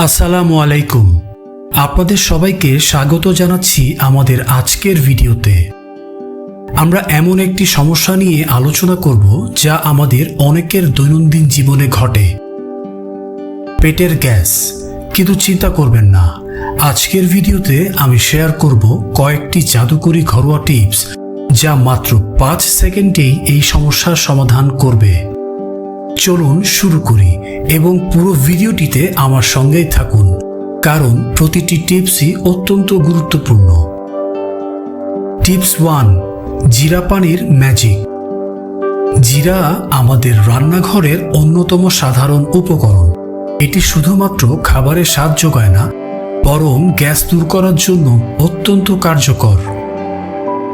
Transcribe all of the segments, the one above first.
আসসালামু আলাইকুম। আপনাদের সবাইকে স্বাগত জানাচ্ছি আমাদের আজকের ভিডিওতে। আমরা এমন একটি সমস্যা নিয়ে আলোচনা করব যা আমাদের অনেকের দৈনন্দিন জীবনে ঘটে। পেটের গ্যাস। কিন্তু চিন্তা করবেন না। আজকের ভিডিওতে আমি শেয়ার করব কয়েকটি জাদুকরী ঘরোয়া টিপস যা মাত্র পাঁচ সেকেন্ডেই এই সমস্যার সমাধান করবে। চলুন শুরু করি এবং পুরো ভিডিওটিতে আমার সঙ্গেই থাকুন, কারণ প্রতিটি টিপসই অত্যন্ত গুরুত্বপূর্ণ। টিপস ওয়ান, জিরা পানির ম্যাজিক। জিরা আমাদের রান্নাঘরের অন্যতম সাধারণ উপকরণ। এটি শুধুমাত্র খাবারের স্বাদ যোগায় না, বরং গ্যাস দূর করার জন্য অত্যন্ত কার্যকর।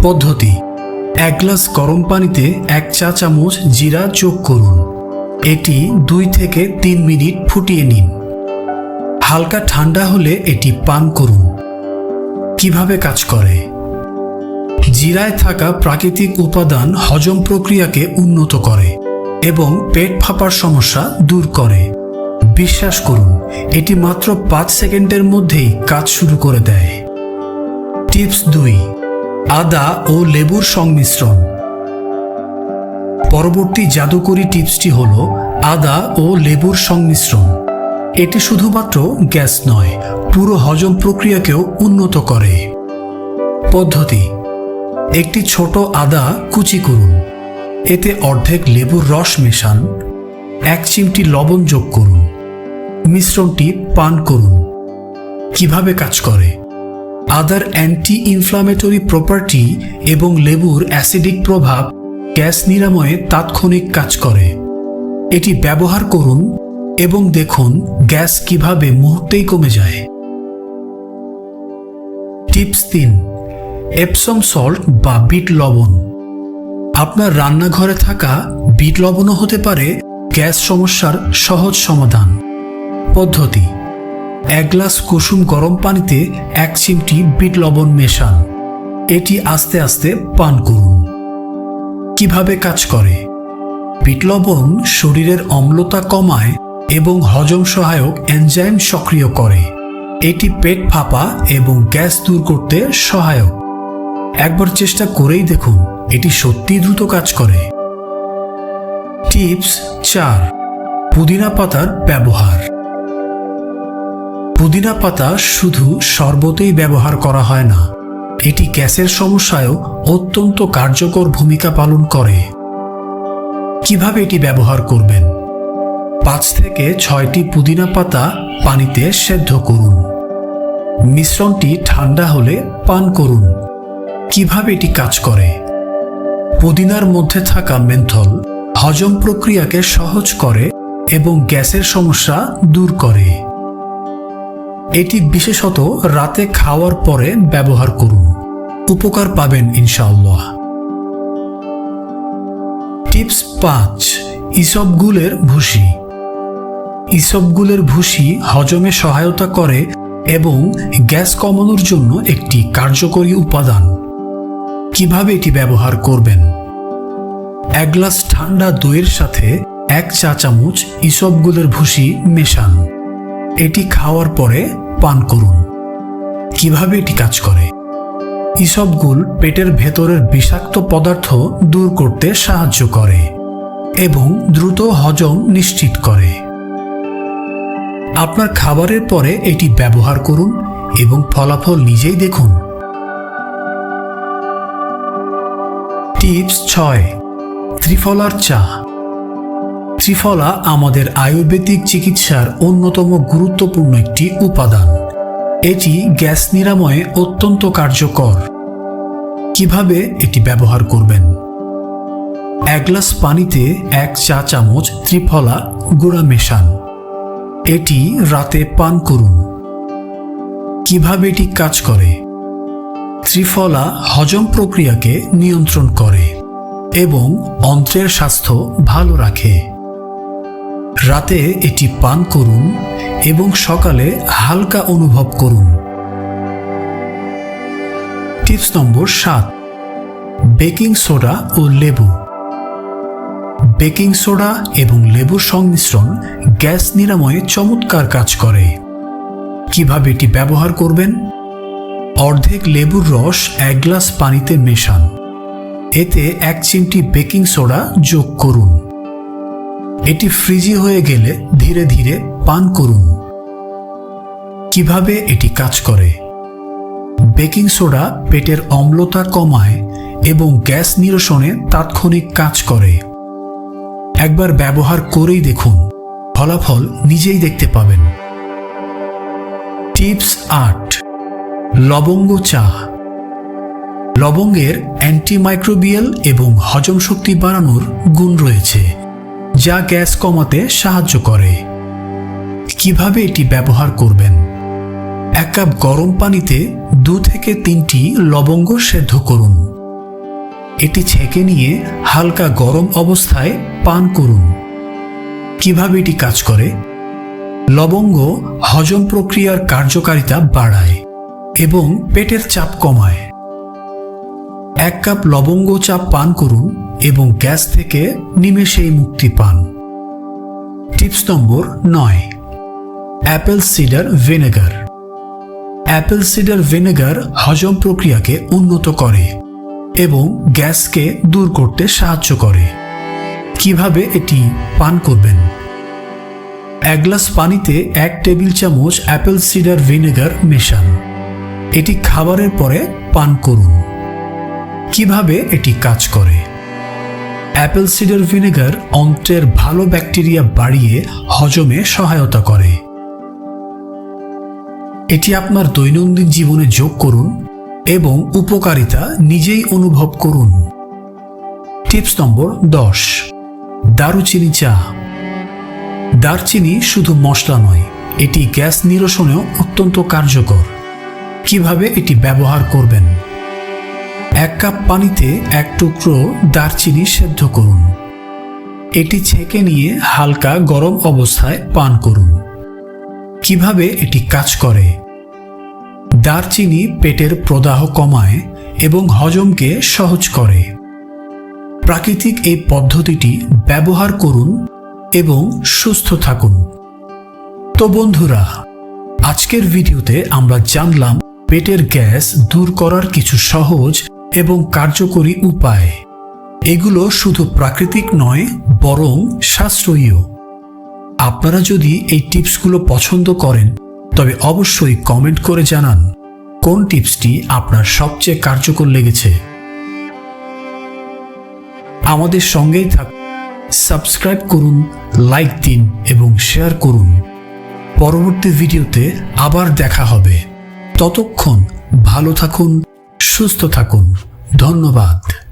পদ্ধতি, এক গ্লাস গরম পানিতে এক চা চামচ জিরা যোগ করুন। এটি দুই থেকে তিন মিনিট ফুটিয়ে নিন। হালকা ঠান্ডা হলে এটি পান করুন। কীভাবে কাজ করে? জিরায় থাকা প্রাকৃতিক উপাদান হজম প্রক্রিয়াকে উন্নত করে এবং পেট ফাঁপার সমস্যা দূর করে। বিশ্বাস করুন, এটি মাত্র পাঁচ সেকেন্ডের মধ্যেই কাজ শুরু করে দেয়। টিপস দুই, আদা ও লেবুর সংমিশ্রণ। পরবর্তী জাদুকরী টিপসটি হল আদা ও লেবুর সংমিশ্রণ। এটি শুধুমাত্র গ্যাস নয়, পুরো হজম প্রক্রিয়াকেও উন্নত করে। পদ্ধতি, একটি ছোট আদা কুচি করুন। এতে অর্ধেক লেবুর রস মেশান, এক চিমটি লবণ যোগ করুন। মিশ্রণটি পান করুন। কীভাবে কাজ করে? আদার অ্যান্টি ইনফ্লামেটরি প্রপার্টি এবং লেবুর অ্যাসিডিক প্রভাব গ্যাস নিরাময়ে তাৎক্ষণিক কাজ করে। এটি ব্যবহার করুন এবং দেখুন গ্যাস কীভাবে মুহূর্তেই কমে যায়। টিপস তিন এপসম সল্ট বা বিট লবণ। আপনার রান্নাঘরে থাকা বিট লবণও হতে পারে গ্যাস সমস্যার সহজ সমাধান। পদ্ধতি, এক গ্লাস কুসুম গরম পানিতে এক চিমটি বিট লবণ মেশান। এটি আস্তে আস্তে পান করুন। কীভাবে কাজ করে? বিট শরীরের অম্লতা কমায় এবং হজম সহায়ক এনজাইম সক্রিয় করে। এটি পেট ফাঁপা এবং গ্যাস দূর করতে সহায়ক। একবার চেষ্টা করেই দেখুন, এটি সত্যিই দ্রুত কাজ করে। টিপস চার, পুদিনা পাতার ব্যবহার। পুদিনা পাতা শুধু শরবতেই ব্যবহার করা হয় না এটি গ্যাসের সমস্যায়ও অত্যন্ত কার্যকর ভূমিকা পালন করে। কীভাবে এটি ব্যবহার করবেন? পাঁচ থেকে ছয়টি পুদিনা পাতা পানিতে সেদ্ধ করুন। মিশ্রণটি ঠান্ডা হলে পান করুন। কীভাবে এটি কাজ করে? পুদিনার মধ্যে থাকা মেন্থল হজম প্রক্রিয়াকে সহজ করে এবং গ্যাসের সমস্যা দূর করে। এটি বিশেষত রাতে খাওয়ার পরে ব্যবহার করুন। উপকার পাবেন ইনশাআল্লাহ। টিপস পাঁচ, ইসবগুলের ভুসি ইসবগুলের ভুসি হজমে সহায়তা করে এবং গ্যাস কমানোর জন্য একটি কার্যকরী উপাদান। কীভাবে এটি ব্যবহার করবেন? এক গ্লাস ঠান্ডা দইয়ের সাথে এক চা চামচ ইসবগুলের ভুসি মেশান। এটি খাওয়ার পরে পান করুন। কীভাবে এটি কাজ করে? ইসবগুল পেটের ভেতরের বিষাক্ত পদার্থ দূর করতে সাহায্য করে এবং দ্রুত হজম নিশ্চিত করে। আপনার খাবারের পরে এটি ব্যবহার করুন এবং ফলাফল নিজেই দেখুন। টিপস ছয়, ত্রিফলার চা। ত্রিফলা আমাদের আয়ুর্বেদিক চিকিৎসার অন্যতম গুরুত্বপূর্ণ একটি উপাদান। এটি গ্যাস নিরাময়ে অত্যন্ত কার্যকর। কীভাবে এটি ব্যবহার করবেন? এক গ্লাস পানিতে এক চা চামচ ত্রিফলা গুঁড়া মেশান। এটি রাতে পান করুন। কীভাবে এটি কাজ করে? ত্রিফলা হজম প্রক্রিয়াকে নিয়ন্ত্রণ করে এবং অন্ত্রের স্বাস্থ্য ভালো রাখে। রাতে এটি পান করুন এবং সকালে হালকা অনুভব করুন। টিপস নম্বর সাত, বেকিং সোডা ও লেবু। বেকিং সোডা এবং লেবুর সংমিশ্রণ গ্যাস নিরাময়ে চমৎকার কাজ করে। কীভাবে এটি ব্যবহার করবেন? অর্ধেক লেবুর রস এক গ্লাস পানিতে মেশান। এতে এক চিমটি বেকিং সোডা যোগ করুন। এটি ফ্রিজি হয়ে গেলে ধীরে ধীরে পান করুন। কীভাবে এটি কাজ করে? বেকিং সোডা পেটের অম্লতা কমায় এবং গ্যাস নিরসনে তাৎক্ষণিক কাজ করে। একবার ব্যবহার করেই দেখুন। ফলাফল নিজেই দেখতে পাবেন। টিপস আট, লবঙ্গ চা। লবঙ্গের অ্যান্টিমাইক্রোবিয়াল এবং হজম শক্তি বাড়ানোর গুণ রয়েছে। যা গ্যাস কমাতে সাহায্য করে। কীভাবে এটি ব্যবহার করবেন? এক কাপ গরম পানিতে দু থেকে তিনটি লবঙ্গ সেদ্ধ করুন। এটি ছেঁকে নিয়ে হালকা গরম অবস্থায় পান করুন। কীভাবে এটি কাজ করে? লবঙ্গ হজম প্রক্রিয়ার কার্যকারিতা বাড়ায় এবং পেটের চাপ কমায়। এক কাপ লবঙ্গ চা পান করুন এবং গ্যাস থেকে নিমেষেই মুক্তি পান। টিপস নম্বর নয়। Apple cider vinegar. Apple cider vinegar হজম প্রক্রিয়াকে উন্নত করে এবং গ্যাসকে দূর করতে সাহায্য করে। কীভাবে এটি পান করবেন? এক গ্লাস পানিতে এক টেবিল চামচ অ্যাপেল সিডার ভিনেগার মেশান। এটি খাবারের পরে পান করুন। কীভাবে এটি কাজ করে? অ্যাপেল সিডার ভিনেগার অন্ত্রের ভালো ব্যাকটেরিয়া বাড়িয়ে হজমে সহায়তা করে। এটি আপনার দৈনন্দিন জীবনে যোগ করুন এবং উপকারিতা নিজেই অনুভব করুন। টিপস নম্বর দশ, দারুচিনি চা। দারচিনি শুধু মশলা নয়, এটি গ্যাস নিরসনেও অত্যন্ত কার্যকর। কীভাবে এটি ব্যবহার করবেন? এক কাপ পানিতে এক টুকরো দারচিনি সেদ্ধ করুন। এটি ছেঁকে নিয়ে হালকা গরম অবস্থায় পান করুন। কীভাবে এটি কাজ করে? দারচিনি পেটের প্রদাহ কমায় এবং হজমকে সহজ করে। প্রাকৃতিক এই পদ্ধতিটি ব্যবহার করুন এবং সুস্থ থাকুন। তো বন্ধুরা, আজকের ভিডিওতে আমরা জানলাম পেটের গ্যাস দূর করার কিছু সহজ এবং কার্যকরী উপায়। এগুলো শুধু প্রাকৃতিক নয়, বরং সাশ্রয়ীও। আপনারা যদি এই টিপসগুলো পছন্দ করেন, তবে অবশ্যই কমেন্ট করে জানান, কোন টিপসটি আপনার সবচেয়ে কার্যকর লেগেছে। আমাদের সঙ্গেই থাক, সাবস্ক্রাইব করুন, লাইক দিন এবং শেয়ার করুন। পরবর্তী ভিডিওতে আবার দেখা হবে। ততক্ষণ ভালো থাকুন সুস্থ থাকুন। ধন্যবাদ।